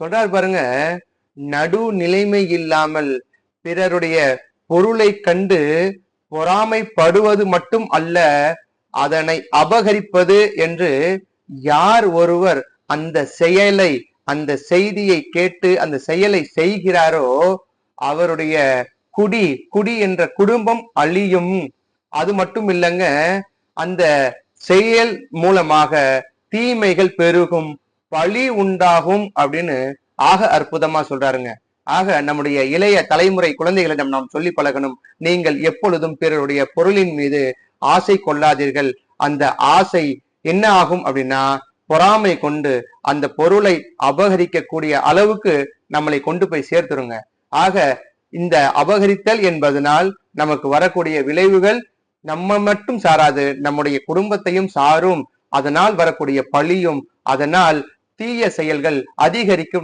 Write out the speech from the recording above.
சொல்றாரு பாருங்க நடு நிலைமை இல்லாமல் பிறருடைய பொருளை கண்டு பொறாமைப்படுவது மட்டும் அல்ல அதனை அபகரிப்பது என்று யார் ஒருவர் அந்த செயலை அந்த செய்தியை கேட்டு அந்த செயலை செய்கிறாரோ அவருடைய குடி குடி என்ற குடும்பம் அழியும். அது மட்டும் இல்லைங்க அந்த செயல் மூலமாக தீமைகள் பெருகும். பழி உண்டாகும் அப்படின்னு ஆக அற்புதமா சொல்றாருங்க. ஆக நம்முடைய இளைய தலைமுறை குழந்தைகளிடம் நாம் சொல்லி பழகணும். நீங்கள் எப்பொழுதும் பிறருடைய பொருளின் மீது ஆசை கொள்ளாதீர்கள். அந்த ஆசை என்ன ஆகும் அப்படின்னா பொறாமை கொண்டு அந்த பொருளை அபகரிக்கக்கூடிய அளவுக்கு நம்மளை கொண்டு போய் சேர்த்துருங்க. ஆக இந்த அபகரித்தல் என்பதனால் நமக்கு வரக்கூடிய விளைவுகள் நம்ம மட்டும் சாராது நம்முடைய குடும்பத்தையும் சாரும். அதனால் வரக்கூடிய பழியும் அதனால் தீய செயல்கள் அதிகரிக்கும்